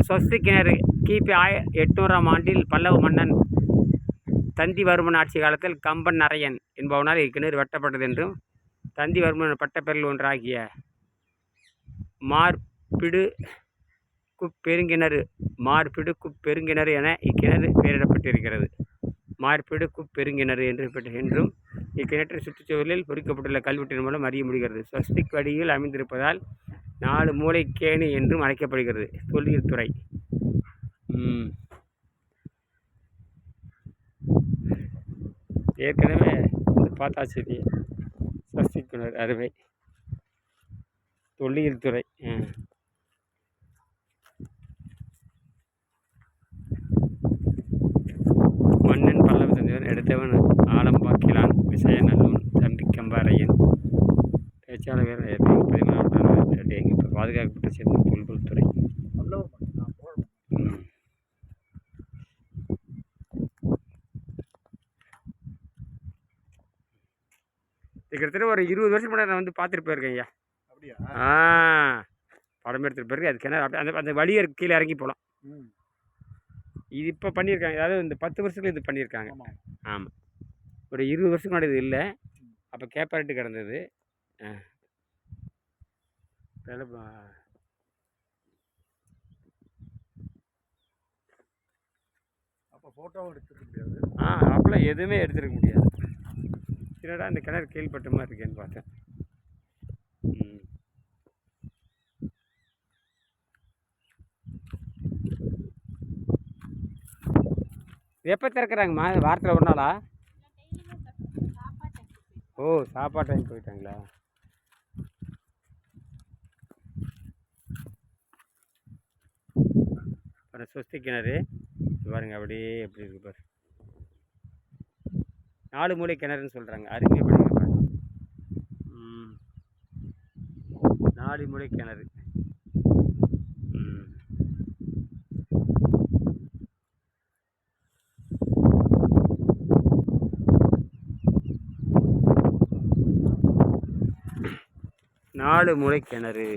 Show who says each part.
Speaker 1: சொஸ்தி கிணறு கிபி ஆய எட்நூறாம் ஆண்டில் பல்லவ மன்னன் தந்திவர்மன் ஆட்சி காலத்தில் கம்பன் நரையன் என்பவனால் இக்கிணறு வெட்டப்பட்டது என்றும் தந்திவர்மன் பட்டப்பெயரில் ஒன்றாகிய மார்பிடு குப்பெருங்கிணறு மார்பிடு குப்பெருங்கிணறு என இக்கிணறு பெயரிடப்பட்டிருக்கிறது. மார்பிடு குப்பெருங்கிணறு என்று என்றும் இக்கிணற்றின் சுற்றுச்சூழலில் பொறிக்கப்பட்டுள்ள கல்வெட்டின் மூலம் அறிய முடிகிறது. ஸ்வஸ்திக் வடிவில் அமைந்திருப்பதால் நாலு மூளைக்கேணி என்றும் அழைக்கப்படுகிறது. தொல்லியல் துறை. ஏற்கனவே இந்த பார்த்தாச்சு கிணறு அறுவை தொல்லியல் துறை. மன்னன் பல்லவ தந்திவன் எடுத்தவன் ஆலம்பாக்கிலான் விசயநல்லூன் தம்பி கம்பாரையன் பேச்சாளர் பாதுகாக்கப்பட்ட சேர்ந்த தொல்பொருள் துறை.
Speaker 2: பல்லவ மன்னன் நான் சோழ மன்னன்
Speaker 1: ம். இது கிட்டத்தட்ட ஒரு இருபது வருஷம் முன்னாடி நான் வந்து பார்த்துட்டு போயிருக்கேன் ஐயா.
Speaker 2: அப்படியா?
Speaker 1: ஆ. படம் எடுத்துட்டு பிறகு அது கிணறு அப்படியே அந்த அந்த வழியை கீழே இறங்கி போகலாம் இது இப்போ பண்ணியிருக்காங்க. அதாவது இந்த பத்து வருஷத்துல இது பண்ணியிருக்காங்க.
Speaker 2: ஆமாம்
Speaker 1: ஒரு இருபது வருஷம் முன்னாடி இது இல்லை. அப்போ கேப்பாரட்டு கிடந்தது. ஆ. ப-
Speaker 2: அப்போ ஃபோட்டோவும் எடுத்துக்க முடியாது.
Speaker 1: ஆ அப்போலாம் எதுவுமே எடுத்துருக்க முடியாது. என்னடா இந்த கிணறு கீழ்பட்ட மாதிரி இருக்கேன்னு பார்த்தேன். ம். எப்போ திறக்கிறாங்கம்மா வாரத்தில் ஒரு நாளா? ஓ சாப்பாடு டைம் போயிட்டாங்களா? அப்புறம் சொஸ்தி கிணறு பாருங்கள் பாருங்க அப்படியே எப்படி இருக்கு பாரு. நாலு மூளை கிணறுன்னு சொல்கிறாங்க அருமையாக பண்ணுங்க பாருங்க. நாலு மூளை கிணறு. நாலு முறை கிணறு.